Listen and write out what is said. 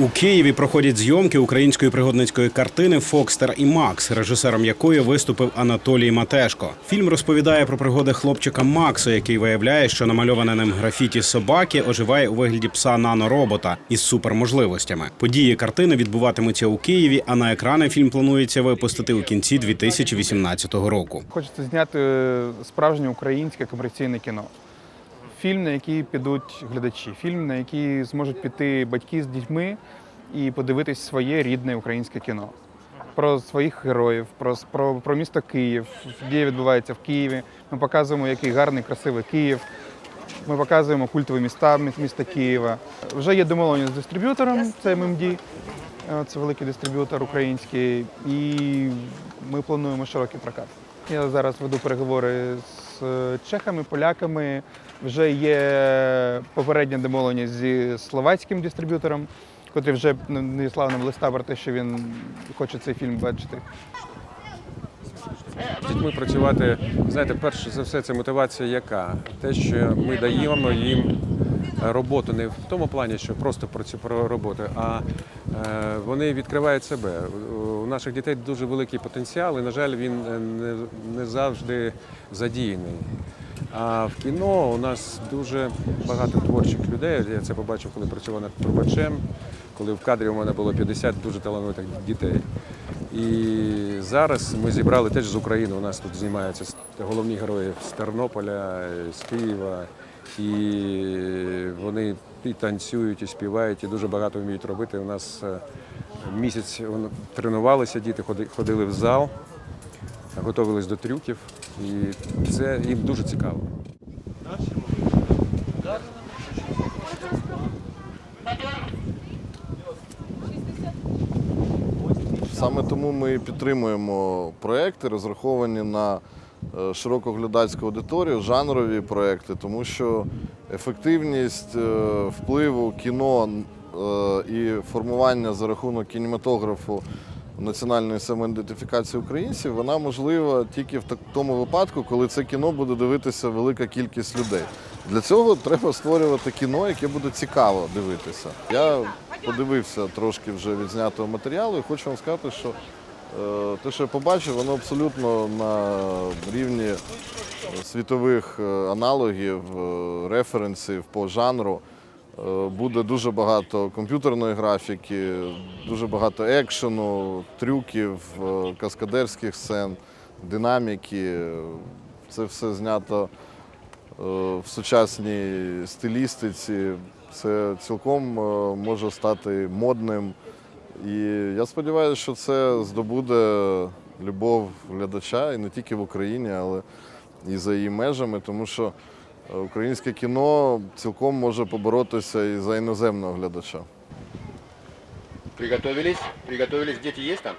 У Києві проходять зйомки української пригодницької картини Фокстер і Макс, режисером якої виступив Анатолій Матешко. Фільм розповідає про пригоди хлопчика Макса, який виявляє, що намальоване ним графіті собаки оживає у вигляді пса наноробота із суперможливостями. Події картини відбуватимуться у Києві, а на екрани фільм планується випустити у кінці 2018 року. Хочеться зняти справжнє українське комерційне кіно. Фільм, на який підуть глядачі, фільм, на який зможуть піти батьки з дітьми і подивитись своє рідне українське кіно. Про своїх героїв, про, про, про місто Київ, дія відбувається в Києві. Ми показуємо, який гарний, красивий Київ. Ми показуємо культові міста мі- міста Києва. Вже є домовлення з дистриб'ютором, це ММД, е, це великий дистриб'ютор український, і ми плануємо широкий прокат. Я зараз веду переговори з е, чехами, поляками. Вже є попереднє домовлення зі словацьким дистриб'ютором, котрий вже надіслав нам листа про те, що він хоче цей фільм бачити. З дітьми працювати, знаєте, перш за все, це мотивація яка? Те, що ми даємо їм роботу не в тому плані, що просто про цю роботу, а е, вони відкривають себе. У наших дітей дуже великий потенціал, і, на жаль, він е, не завжди задіяний. А в кіно у нас дуже багато творчих людей. Я це побачив, коли працював над трубачем, коли в кадрі у мене було 50 дуже талановитих дітей. І зараз ми зібрали теж з України. У нас тут знімаються головні герої з Тернополя, з Києва. І вони і танцюють, і співають, і дуже багато вміють робити. У нас е, місяць тренувалися, діти ходи- ходили в зал, готувалися до трюків, і це їм дуже цікаво. Саме тому ми підтримуємо проекти, розраховані на е, широку глядацьку аудиторію, жанрові проекти, тому що ефективність е, впливу кіно е, і формування за рахунок кінематографу національної самоідентифікації українців, вона можлива тільки в тому випадку, коли це кіно буде дивитися велика кількість людей. Для цього треба створювати кіно, яке буде цікаво дивитися. Я подивився трошки вже відзнятого матеріалу і хочу вам сказати, що е, те, що я побачив, воно абсолютно на рівні е, світових е, аналогів, референсів по жанру. Е, Буде дуже багато комп'ютерної графіки, дуже багато екшену, трюків, е, каскадерських сцен, динаміки. Це все знято е, в сучасній стилістиці. Це цілком може стати модним. І я сподіваюся, що це здобуде любов глядача і не тільки в Україні, але і за її межами, тому що українське кіно цілком може поборотися і за іноземного глядача. Приготовились? Приготовились? діти є там?